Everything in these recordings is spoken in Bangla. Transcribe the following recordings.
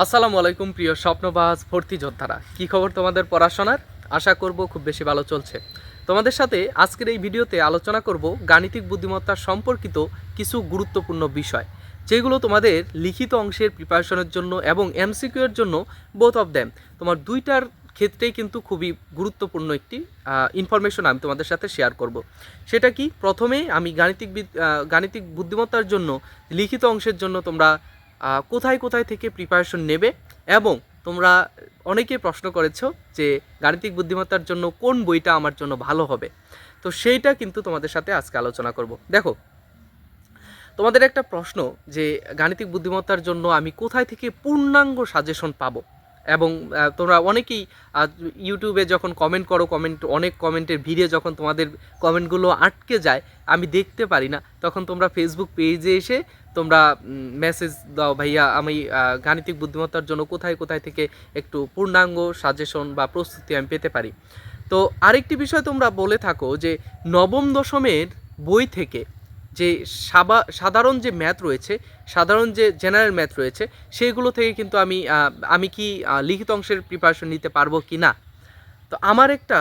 আসসালামু আলাইকুম প্রিয় স্বপ্নবাজ ভর্তি যোদ্ধারা। কি খবর তোমাদের পড়াশোনার? আশা করব খুব বেশি ভালো চলছে। তোমাদের সাথে আজকের এই ভিডিওতে আলোচনা করব গাণিতিক বুদ্ধিমত্তা সম্পর্কিত কিছু গুরুত্বপূর্ণ বিষয়, যেগুলো তোমাদের লিখিত অংশের প্রিপারেশনের জন্য এবং এমসিকিউ এর জন্য বোথ অফ দ্যাম তোমার দুইটার ক্ষেত্রেই কিন্তু খুবই গুরুত্বপূর্ণ একটি ইনফরমেশন আমি তোমাদের সাথে শেয়ার করব। সেটা কি? প্রথমে আমি গাণিতিক গাণিতিক বুদ্ধিমত্তার জন্য লিখিত অংশের জন্য তোমরা কোথায় কোথায় থেকে প্রিপারেশন নেবে এবং তোমরা অনেকে প্রশ্ন করেছ যে গাণিতিক বুদ্ধিমত্তার জন্য কোন বইটা আমার জন্য ভালো হবে। তো সেইটা কিন্তু তোমাদের সাথে আজকে আলোচনা করব। দেখো, তোমাদের একটা প্রশ্ন যে গাণিতিক বুদ্ধিমত্তার জন্য আমি কোথায় থেকে পূর্ণাঙ্গ সাজেশন পাবো? এবং তোমরা অনেকেই ইউটিউবে যখন কমেন্ট করো কমেন্ট অনেক কমেন্টের ভিড়ে যখন তোমাদের কমেন্টগুলো আটকে যায়, আমি দেখতে পারি না। তখন তোমরা ফেসবুক পেজে এসে তোমরা মেসেজ দাও, ভাইয়া, আমি গাণিতিক বুদ্ধিমত্তার জন্য কোথায় কোথায় থেকে একটু পূর্ণাঙ্গ সাজেশন বা প্রস্তুতি আমি পেতে পারি? তো আরেকটি বিষয় তোমরা বলে থাকো যে, নবম দশমের বই থেকে যে সাবা, সাধারণ যে ম্যাথ রয়েছে, সাধারণ যে জেনারেল ম্যাথ রয়েছে, সেইগুলো থেকে কিন্তু আমি আমি কি লিখিত অংশের প্রিপারেশন নিতে পারব কি না? তো আমার একটা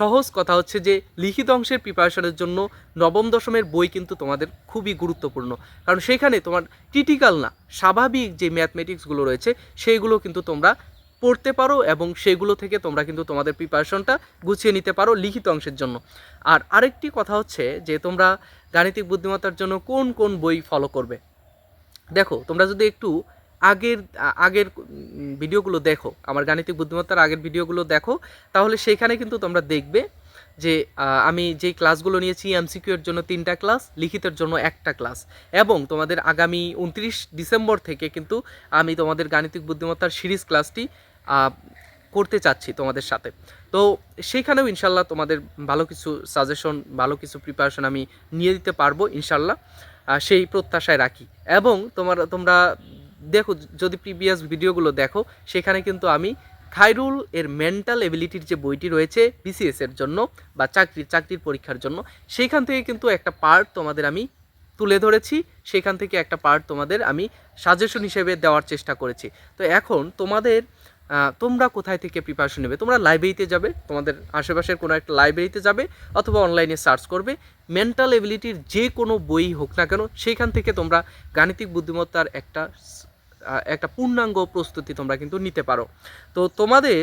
সহজ কথা হচ্ছে যে, লিখিত অংশের প্রিপারেশনের জন্য নবম দশমের বই কিন্তু তোমাদের খুবই গুরুত্বপূর্ণ। কারণ সেখানে তোমার ক্রিটিক্যাল না, স্বাভাবিক যে ম্যাথমেটিক্সগুলো রয়েছে, সেইগুলো কিন্তু তোমরা পড়তে পারো এবং সেগুলো থেকে তোমরা কিন্তু তোমাদের প্রিপারেশনটা গুছিয়ে নিতে পারো লিখিত অংশের জন্য। আর আরেকটি কথা হচ্ছে যে, তোমরা গাণিতিক বুদ্ধিমত্তার জন্য কোন কোন বই ফলো করবে? দেখো, তোমরা যদি একটু আগের আগের ভিডিওগুলো দেখো, আমার গাণিতিক বুদ্ধিমত্তার আগের ভিডিওগুলো দেখো, তাহলে সেখানে কিন্তু তোমরা দেখবে যে আমি যেই ক্লাসগুলো নিয়েছি এমসিকিউ এর জন্য তিনটা ক্লাস, লিখিতের জন্য একটা ক্লাস। এবং তোমাদের আগামী উনত্রিশ ডিসেম্বর থেকে কিন্তু আমি তোমাদের গাণিতিক বুদ্ধিমত্তার সিরিজ ক্লাসটি করতে চাচ্ছি তোমাদের সাথে। তো সেইখানেও ইনশাল্লাহ তোমাদের ভালো কিছু সাজেশন ভালো কিছু প্রিপারেশন আমি নিয়ে দিতে পারব ইনশাল্লাহ সেই প্রত্যাশায় রাখি। এবং তোমার, তোমরা দেখো, যদি প্রিভিয়াস ভিডিওগুলো দেখো, সেখানে কিন্তু আমি খাইরুল এর মেন্টাল এবিলিটির যে বইটি রয়েছে বিসিএস এর জন্য বা চাকরির চাকরির পরীক্ষার জন্য, সেইখান থেকে কিন্তু একটা পার্ট তোমাদের আমি তুলে ধরেছি। সেখান থেকে একটা পার্ট তোমাদের আমি সাজেশন হিসেবে দেওয়ার চেষ্টা করেছি। তো এখন তোমাদের তোমরা কোথায় থেকে প্রিপারেশন নেবে? তোমরা লাইব্রেরিতে যাবে, তোমাদের আশেপাশের কোনো একটা লাইব্রেরিতে যাবে অথবা অনলাইনে সার্চ করবে। মেন্টাল এবিলিটির যে কোনো বই হোক না কেন, সেইখান থেকে তোমরা গাণিতিক বুদ্ধিমত্তার একটা একটা পূর্ণাঙ্গ প্রস্তুতি তোমরা কিন্তু নিতে পারো। তো তোমাদের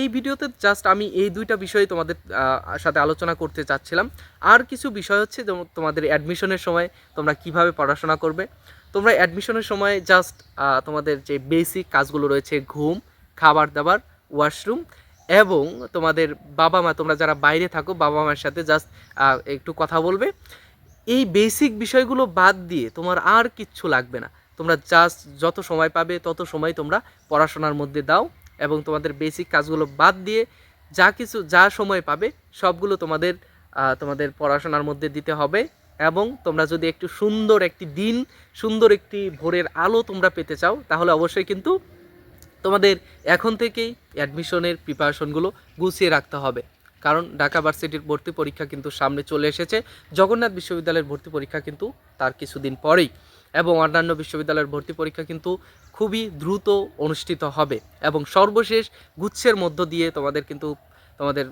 এই ভিডিওতে জাস্ট আমি এই দুইটা বিষয়ে তোমাদের সাথে আলোচনা করতে চাচ্ছিলাম। আর কিছু বিষয় হচ্ছে তোমাদের অ্যাডমিশনের সময় তোমরা কীভাবে পড়াশোনা করবে। তোমরা অ্যাডমিশনের সময় জাস্ট তোমাদের যে বেসিক কাজগুলো রয়েছে, ঘুম, খাবার দাবার ওয়াশরুম এবং তোমাদের বাবা মা, তোমরা যারা বাইরে থাকো, বাবা মার সাথে জাস্ট একটু কথা বলবে। এই বেসিক বিষয়গুলো বাদ দিয়ে তোমার আর কিচ্ছু লাগবে না। তোমরা জাস্ট যত সময় পাবে, তত সময় তোমরা পড়াশোনার মধ্যে দাও এবং তোমাদের বেসিক কাজগুলো বাদ দিয়ে যা কিছু, যা সময় পাবে, সবগুলো তোমাদের তোমাদের পড়াশোনার মধ্যে দিতে হবে এবং তোমরা যদি একটু সুন্দর একটি দিন, সুন্দর একটি ভোরের আলো তোমরা পেতে চাও, তাহলে অবশ্যই কিন্তু তোমাদের এখন থেকেই অ্যাডমিশনের প্রিপারেশনগুলো গুছিয়ে রাখতে হবে। কারণ ঢাকা ভার্সিটির ভর্তি পরীক্ষা কিন্তু সামনে চলে এসেছে। জগন্নাথ বিশ্ববিদ্যালয়ের ভর্তি পরীক্ষা কিন্তু তার কিছুদিন পরেই এবং অন্যান্য বিশ্ববিদ্যালয়ের ভর্তি পরীক্ষা কিন্তু খুবই দ্রুত অনুষ্ঠিত হবে এবং সর্বশেষ গুচ্ছের মধ্য দিয়ে তোমাদের কিন্তু তোমাদের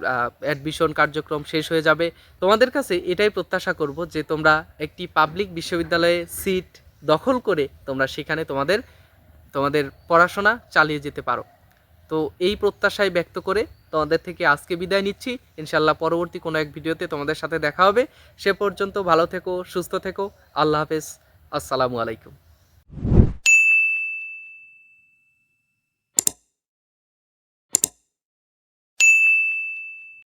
অ্যাডমিশন কার্যক্রম শেষ হয়ে যাবে। তোমাদের কাছে এটাই প্রত্যাশা করব যে তোমরা একটি পাবলিক বিশ্ববিদ্যালয়ে সিট দখল করে তোমরা সেখানে তোমাদের তোমাদের পড়াশোনা চালিয়ে যেতে পারো। তো এই প্রত্যাশায় ব্যক্ত করে তোমাদের থেকে আজকে বিদায় নিচ্ছি। ইনশাল্লাহ পরবর্তী কোনো এক ভিডিওতে তোমাদের সাথে দেখা হবে। সে পর্যন্ত ভালো থেকো, সুস্থ থেকো। আল্লাহ হাফেজ। আসসালামু আলাইকুম।